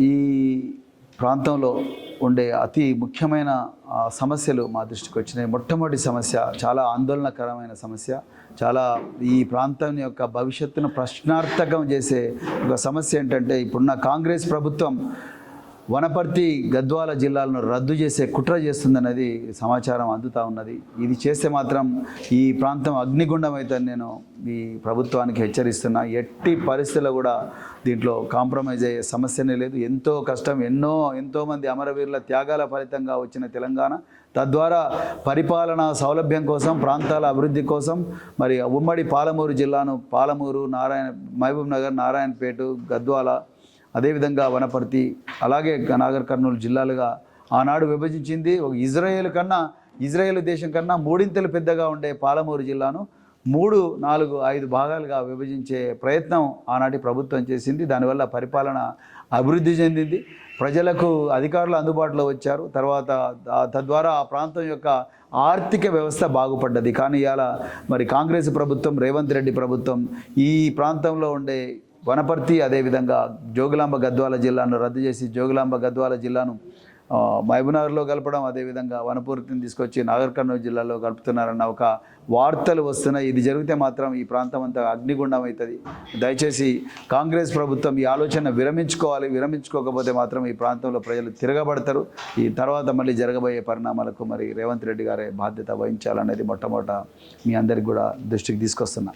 ఈ ప్రాంతంలో ఉండే అతి ముఖ్యమైన సమస్యలు మా దృష్టికి వచ్చినాయి. మొట్టమొదటి సమస్య చాలా ఆందోళనకరమైన సమస్య చాలా ఈ ప్రాంతం యొక్క భవిష్యత్తును ప్రశ్నార్థకం చేసే ఒక సమస్య ఏంటంటే ఇప్పుడున్న కాంగ్రెస్ ప్రభుత్వం వనపర్తి గద్వాల జిల్లాలను రద్దు చేసే కుట్ర చేస్తుందన్నది సమాచారం అందుతా ఉన్నది. ఇది చేస్తే మాత్రం ఈ ప్రాంతం అగ్నిగుండం అయితే నేను ఈ ప్రభుత్వానికి హెచ్చరిస్తున్నా. ఎట్టి పరిస్థితుల్లో కూడా దీంట్లో కాంప్రమైజ్ అయ్యే సమస్యనే లేదు. ఎంతో కష్టం ఎన్నో ఎంతోమంది అమరవీరుల త్యాగాల ఫలితంగా వచ్చిన తెలంగాణ. తద్వారా పరిపాలన సౌలభ్యం కోసం ప్రాంతాల అభివృద్ధి కోసం మరి ఉమ్మడి పాలమూరు జిల్లాను పాలమూరు నారాయణ మహబూబ్ నగర్ నారాయణపేట గద్వాల అదేవిధంగా వనపర్తి అలాగే నాగర్ కర్నూలు జిల్లాలుగా ఆనాడు విభజించింది ఒక ఇజ్రాయేల్ కన్నా ఇజ్రాయేల్ దేశం కన్నా మూడింతలు పెద్దగా ఉండే పాలమూరు జిల్లాను మూడు నాలుగు ఐదు భాగాలుగా విభజించే ప్రయత్నం ఆనాటి ప్రభుత్వం చేసింది. దానివల్ల పరిపాలన అభివృద్ధి చెందింది. ప్రజలకు అధికారులు అందుబాటులో వచ్చారు. తర్వాత తద్వారా ఆ ప్రాంతం యొక్క ఆర్థిక వ్యవస్థ బాగుపడ్డది. కానీ ఇవాళ మరి కాంగ్రెస్ ప్రభుత్వం రేవంత్ రెడ్డి ప్రభుత్వం ఈ ప్రాంతంలో ఉండే వనపర్తి అదేవిధంగా జోగులాంబ గద్వాల జిల్లాను రద్దు చేసి జోగులాంబ గద్వాల జిల్లాను మహబూబ్నగర్లో కలపడం అదేవిధంగా వనపర్తిని తీసుకొచ్చి నాగర్ కర్నూలు జిల్లాలో కలుపుతున్నారన్న ఒక వార్తలు వస్తున్నాయి. ఇది జరిగితే మాత్రం ఈ ప్రాంతం అంతా అగ్నిగుండం అవుతుంది. దయచేసి కాంగ్రెస్ ప్రభుత్వం ఈ ఆలోచన విరమించుకోవాలి. విరమించుకోకపోతే మాత్రం ఈ ప్రాంతంలో ప్రజలు తిరగబడతారు. ఈ తర్వాత మళ్ళీ జరగబోయే పరిణామాలకు మరి రేవంత్ రెడ్డి గారే బాధ్యత వహించాలనేది మొట్టమొదట మీ అందరికి కూడా దృష్టికి తీసుకొస్తున్నా.